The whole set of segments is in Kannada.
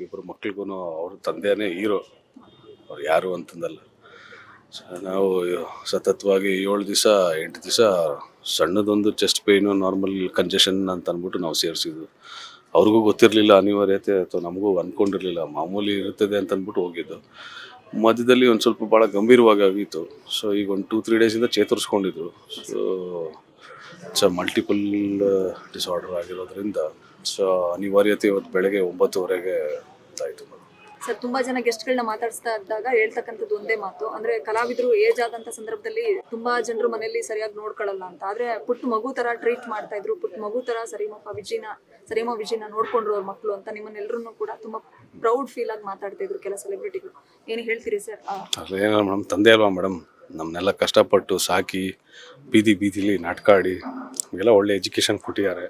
ಪ್ರತಿಯೊಬ್ಬರು ಮಕ್ಳಿಗೂ ಅವ್ರ ತಂದೆನೇ ಹೀರೋ. ಅವ್ರು ಯಾರು ಅಂತಂದಲ್ಲ. ನಾವು ಸತತವಾಗಿ ಏಳು ದಿವಸ, ಎಂಟು ದಿವಸ ಸಣ್ಣದೊಂದು ಚೆಸ್ಟ್ ಪೇಯ್ನು ನಾರ್ಮಲ್ ಕಂಜೆಷನ್ ಅಂತ ಅಂದ್ಬಿಟ್ಟು ನಾವು ಸೇರಿಸಿದ್ವು. ಅವ್ರಿಗೂ ಗೊತ್ತಿರಲಿಲ್ಲ ಅನಿವಾರ್ಯತೆ ಅಥವಾ ನಮಗೂ ಅಂದ್ಕೊಂಡಿರಲಿಲ್ಲ ಮಾಮೂಲಿ ಇರ್ತದೆ ಅಂತ ಅಂದ್ಬಿಟ್ಟು ಹೋಗಿದ್ದು. ಮಧ್ಯದಲ್ಲಿ ಒಂದು ಸ್ವಲ್ಪ ಭಾಳ ಗಂಭೀರವಾಗಿ ಆಗಿತ್ತು. ಸೊ ಈಗ ಒಂದು ಟೂ ತ್ರೀ ಡೇಸಿಂದ ಚೇತರಿಸ್ಕೊಂಡಿದ್ರು. ಸೊ ಸೊ ಮಲ್ಟಿಪಲ್ ಡಿಸಾರ್ಡರ್ ಆಗಿರೋದ್ರಿಂದ ಸೊ ಅನಿವಾರ್ಯತೆ ಇವತ್ತು ಬೆಳಗ್ಗೆ ಒಂಬತ್ತುವರೆಗೆ ಇದಾಯಿತು ಸರ್ ತುಂಬಾ ಜನ ಗೆಸ್ಟ್ಗಳನ್ನ ಮಾತಾಡಿಸ್ತಾ ಇದ್ದಾಗ ಹೇಳ್ತಕ್ಕಂಥದ್ದು ಒಂದೇ ಮಾತು. ಅಂದ್ರೆ ಕಲಾವಿದರು ಏಜ್ ಆದಂತ ಸಂದರ್ಭದಲ್ಲಿ ತುಂಬಾ ಜನರು ಮನೆಯಲ್ಲಿ ಸರಿಯಾಗಿ ನೋಡ್ಕೊಳ್ಳಲ್ಲ ಅಂತ. ಆದ್ರೆ ಪುಟ್ಟ ಮಗು ತರ ಟ್ರೀಟ್ ಮಾಡ್ತಾ ಇದ್ರು. ಪುಟ್ಟ ಮಗು ತರ ಸರಿಮಪ್ಪ ವಿಜಿನ ಸರಿಮ ವಿಜಿನ ನೋಡ್ಕೊಂಡ್ರು ಅವ್ರ ಮಕ್ಕಳು ಅಂತ ನಿಮ್ಮನ್ನೆಲ್ಲರೂ ಕೂಡ ತುಂಬಾ ಪ್ರೌಡ್ ಫೀಲ್ ಆಗಿ ಮಾತಾಡ್ತಾ ಇದ್ರು ಕೆಲ ಸೆಲೆಬ್ರಿಟಿಗಳು ಏನು ಹೇಳ್ತೀರಿ ಸರ್? ಅದೇ ಮೇಡಮ್ ತಂದೆ ಅಲ್ವಾ ಮೇಡಮ್? ನಮ್ಮನ್ನೆಲ್ಲ ಕಷ್ಟಪಟ್ಟು ಸಾಕಿ ಬೀದಿ ಬೀದಿಲಿ ನಾಟಕಾಡಿ ಎಲ್ಲ ಒಳ್ಳೆ ಎಜುಕೇಷನ್ ಕೊಟ್ಟಿದ್ದಾರೆ.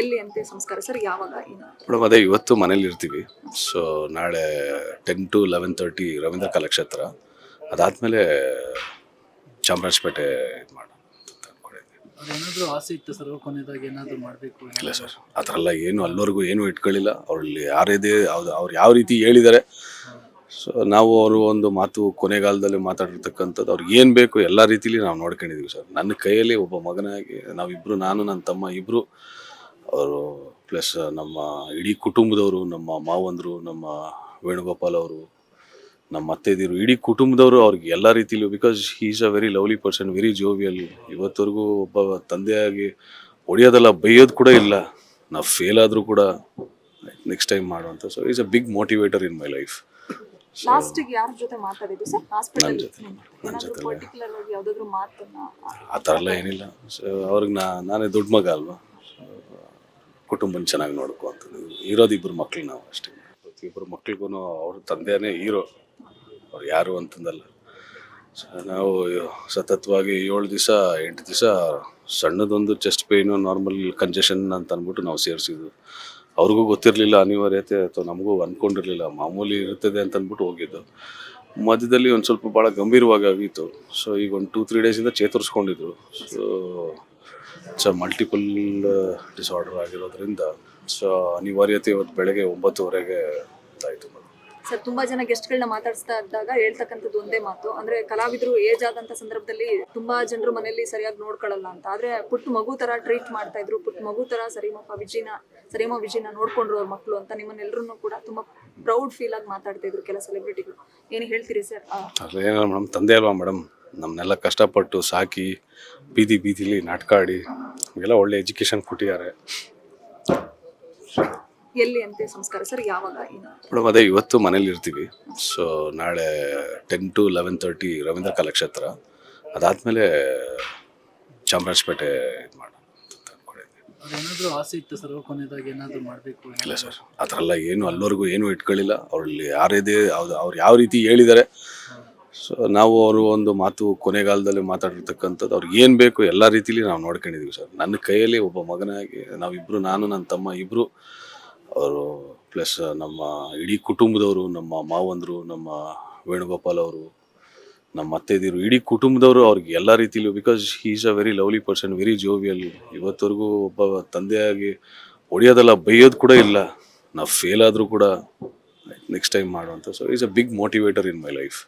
ಎಲ್ಲಿ ಅಂತೆ ಸಂಸ್ಕಾರ? ಸರ್ ಯಾವಾಗ? ಏನು? ಮೇಡಮ್ ಅದೇ ಇವತ್ತು ಮನೇಲಿ ಇರ್ತೀವಿ. ಸೊ ನಾಳೆ ten to eleven thirty Ravindra Kalakshetra. ಅದಾದಮೇಲೆ ಚಾಮರಾಜಪೇಟೆ ಇದು ಮಾಡೋಣ ಅಂತ ಅಂದ್ಕೊಂಡಿದ್ದೀನಿ ಅದೇನಾದ್ರೂ ಆಸೆ ಇತ್ತು ಸರ್ ಕೊನೆಯದಾಗಿ ಏನಾದ್ರು ಮಾಡಬೇಕು ಇಲ್ಲ ಸರ್ ಆ ಥರ ಎಲ್ಲ ಏನು ಅಲ್ಲಿವರೆಗೂ ಏನು ಇಟ್ಕೊಳ್ಳಿಲ್ಲ. ಅವ್ರಲ್ಲಿ ಯಾರಿದೆ ಅವ್ರು ಅವ್ರು ಯಾವ ರೀತಿ ಹೇಳಿದ್ದಾರೆ ಸೊ ನಾವು ಅವರು ಒಂದು ಮಾತು ಕೊನೆಗಾಲದಲ್ಲಿ ಮಾತಾಡಿರ್ತಕ್ಕಂಥದ್ದು ಅವ್ರಿಗೆ ಏನು ಬೇಕು ಎಲ್ಲ ರೀತಿಲಿ ನಾವು ನೋಡ್ಕೊಂಡಿದ್ದೀವಿ ಸರ್. ನನ್ನ ಕೈಯಲ್ಲಿ ಒಬ್ಬ ಮಗನಾಗಿ ನಾವಿಬ್ಬರು ನಾನು, ನನ್ನ ತಮ್ಮ ಇಬ್ಬರು ಅವರು ಪ್ಲಸ್ ನಮ್ಮ ಇಡೀ ಕುಟುಂಬದವರು, ನಮ್ಮ ಮಾವಂದರು, ನಮ್ಮ ವೇಣುಗೋಪಾಲ್ ಅವರು, ನಮ್ಮ ಅತ್ತೆದಿರು, ಇಡೀ ಕುಟುಂಬದವರು ಅವ್ರಿಗೆ ಎಲ್ಲ ರೀತಿಲೂ because is a very lovely person very jovial ಇವತ್ತವರೆಗೂ ಒಬ್ಬ ತಂದೆಯಾಗಿ ಹೊಡೆಯೋದಲ್ಲ ಬೈಯೋದು ಕೂಡ ಇಲ್ಲ. ನಾವು ಫೇಲ್ ಆದರೂ ಕೂಡ ನೆಕ್ಸ್ಟ್ ಟೈಮ್ ಮಾಡುವಂಥ so is a big motivator in my life last ಯಾರ ಜೊತೆ ಮಾತಾಡಿದ್ದು ಸರ್? ಹಾಸ್ಪಿಟಲ್ ಏನಾದ್ರು. ಪರ್ಟಿಕ್ಯುಲರ್ ಆಗಿ ಯಾವ್ದಾದ್ರು ಮಾತನ್ನ ಆ ಥರ ಎಲ್ಲ ಏನಿಲ್ಲ. ಅವ್ರಿಗೆ ನಾ ನಾನೇ ದೊಡ್ಡ ಮಗ ಅಲ್ವಾ? ಕುಟುಂಬನ ಚೆನ್ನಾಗಿ ನೋಡ್ಕೊ ಅಂತ. ಇರೋದು ಇಬ್ಬರು ಮಕ್ಳು ನಾವು ಅಷ್ಟೇ. ಪ್ರತಿಯೊಬ್ಬರು ಮಕ್ಳಿಗೂ ಅವ್ರ ತಂದೆನೇ ಹೀರೋ. ಅವ್ರು ಯಾರು ಅಂತಂದಲ್ಲ. ನಾವು ಸತತವಾಗಿ ಏಳು ದಿವಸ ಎಂಟು ದಿವಸ ಸಣ್ಣದೊಂದು ಚೆಸ್ಟ್ ಪೇಯ್ನು ನಾರ್ಮಲ್ ಕಂಜೆಷನ್ ಅಂತ ಅಂದ್ಬಿಟ್ಟು ನಾವು ಸೇರಿಸಿದ್ವು. ಅವ್ರಿಗೂ ಗೊತ್ತಿರಲಿಲ್ಲ ಅನಿವಾರ್ಯತೆ ಅಥವಾ ನಮಗೂ ಅಂದ್ಕೊಂಡಿರಲಿಲ್ಲ ಮಾಮೂಲಿ ಇರ್ತದೆ ಅಂತ ಅಂದ್ಬಿಟ್ಟು ಹೋಗಿದ್ದು. ಮಧ್ಯದಲ್ಲಿ ಒಂದು ಸ್ವಲ್ಪ ಭಾಳ ಗಂಭೀರವಾಗಿ ಆಗಿತ್ತು. ಸೊ ಈಗ ಒಂದು ಟೂ ತ್ರೀ ಡೇಸಿಂದ ಚೇತರಿಸ್ಕೊಂಡಿದ್ರು. ಸೊ ಸೊ ಮಲ್ಟಿಪಲ್ ಡಿಸಾರ್ಡರ್ ಆಗಿರೋದ್ರಿಂದ ಸೊ ಅನಿವಾರ್ಯತೆ ಇವತ್ತು ಬೆಳಗ್ಗೆ ಒಂಬತ್ತುವರೆಗೆ ಇದಾಯಿತು ಸರ್, ತುಂಬಾ ಜನ ಗೆಸ್ಟ್ಗಳನ್ನ ಮಾತಾಡಿಸ್ತಾ ಇದ್ದಾಗ ಹೇಳ್ತಕ್ಕಂಥದ್ದು ಒಂದೇ ಮಾತು. ಅಂದ್ರೆ ಕಲಾವಿದರು ಏಜ್ ಆದಂತ ಸಂದರ್ಭದಲ್ಲಿ ತುಂಬಾ ಜನರು ಮನೆಯಲ್ಲಿ ಸರಿಯಾಗಿ ನೋಡ್ಕೊಳ್ಳಲ್ಲ ಅಂತ. ಆದ್ರೆ ಪುಟ್ಟ ಮಗು ತರ ಟ್ರೀಟ್ ಮಾಡ್ತಾ ಇದ್ರು, ಪುಟ್ಟ ಮಗು ತರ ಸರಿಮಪ್ಪ ವಿಜಿನ, ಸರಿಮ ವಿಜಿನ ನೋಡ್ಕೊಂಡ್ರು ಅವ್ರ ಮಕ್ಕಳು ಅಂತ ನಿಮ್ಮನ್ನೆಲ್ಲರೂ ಕೂಡ ತುಂಬಾ ಪ್ರೌಡ್ ಫೀಲ್ ಆಗಿ ಮಾತಾಡ್ತಾ ಇದ್ರು ಕೆಲ ಸೆಲೆಬ್ರಿಟಿಗಳು ಏನು ಹೇಳ್ತೀರಿ ಸರ್? ಅದೇನೋ ನಮ್ಮ ತಂದೆ ಅಲ್ವಾ ಮೇಡಮ್ ನಮ್ಮನ್ನೆಲ್ಲ ಕಷ್ಟಪಟ್ಟು ಸಾಕಿ, ಬೀದಿ ಬೀದಿಲಿ ನಾಟಕ ಆಡಿ ಎಲ್ಲ ಒಳ್ಳೆ ಎಜುಕೇಷನ್ ಕೊಟ್ಟಿದ್ದಾರೆ. ಎಲ್ಲಿ ಅಂತೆ ಸಂಸ್ಕಾರ? ಸರ್ ಯಾವಾಗ ಏನು ಮೇಡಮ್ ಅದೇ ಇವತ್ತು ಮನೇಲಿ ಇರ್ತೀವಿ. ಸೊ ನಾಳೆ ten to eleven thirty Ravindra Kalakshetra. ಅದಾದಮೇಲೆ ಚಾಮರಾಜಪೇಟೆ ಇದು ಮಾಡೋಣ ಅಂತ ಅಂದ್ಕೊಂಡಿದ್ದೀನಿ ಅದೇನಾದ್ರೂ ಆಸೆ ಇತ್ತು ಸರ್ ಕೊನೆಯದಾಗಿ ಏನಾದ್ರು ಮಾಡಬೇಕು ಇಲ್ಲ ಸರ್ ಆ ಥರ ಎಲ್ಲ ಏನು ಅಲ್ಲಿವರೆಗೂ ಏನೂ ಇಟ್ಕೊಳ್ಳಿಲ್ಲ. ಅವ್ರಲ್ಲಿ ಯಾರಿದೆ ಅವ್ರು ಅವ್ರು ಯಾವ ರೀತಿ ಹೇಳಿದ್ದಾರೆ. ಸೊ ನಾವು ಅವರು ಒಂದು ಮಾತು ಕೊನೆಗಾಲದಲ್ಲಿ ಮಾತಾಡಿರ್ತಕ್ಕಂಥದ್ದು ಅವ್ರಿಗೆ ಏನು ಬೇಕು ಎಲ್ಲ ರೀತಿಲಿ ನಾವು ನೋಡ್ಕೊಂಡಿದ್ದೀವಿ ಸರ್. ನನ್ನ ಕೈಯಲ್ಲಿ ಒಬ್ಬ ಮಗನಾಗಿ ನಾವಿಬ್ಬರು ನಾನು ನನ್ನ ತಮ್ಮ ಇಬ್ಬರು ಅವರು ಪ್ಲಸ್ ನಮ್ಮ ಇಡೀ ಕುಟುಂಬದವರು ನಮ್ಮ ಮಾವಂದರು ನಮ್ಮ ವೇಣುಗೋಪಾಲ್ ಅವರು ನಮ್ಮ ಅತ್ತೆದಿರು ಇಡೀ ಕುಟುಂಬದವರು ಅವ್ರಿಗೆ ಎಲ್ಲ ರೀತಿಲೂ because is a very lovely person very jovial ಇವತ್ತವರೆಗೂ ಒಬ್ಬ ತಂದೆಯಾಗಿ ಹೊಡೆಯೋದಲ್ಲ ಬೈಯೋದು ಕೂಡ ಇಲ್ಲ. ನಾವು ಫೇಲ್ ಆದರೂ ಕೂಡ ನೆಕ್ಸ್ಟ್ ಟೈಮ್ ಮಾಡುವಂಥ so is a big motivator in my life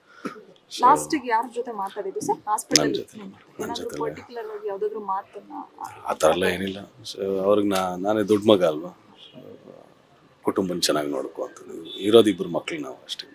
ಯಾರ ಜೊತೆ ಮಾತಾಡಿದ್ರು ಸರ್? ಹಾಸ್ಪಿಟಲ್ ನನ್ ಜೊತೆ. ನನ್ ಪರ್ಟಿಕ್ಯುಲರ್ ಆಗಿ ಯಾವ್ದಾದ್ರು ಮಾತನ್ನ ಆ ಥರ ಎಲ್ಲ ಏನಿಲ್ಲ. ಸೊ ಅವ್ರಿಗೆ ನಾ ನಾನೇ ದೊಡ್ಡ ಮಗ ಅಲ್ವಾ? ಕುಟುಂಬನ ಚೆನ್ನಾಗಿ ನೋಡ್ಕೊ ಅಂತ. ಇರೋದು ಇಬ್ಬರು ಮಕ್ಳು ನಾವು ಅಷ್ಟೇ.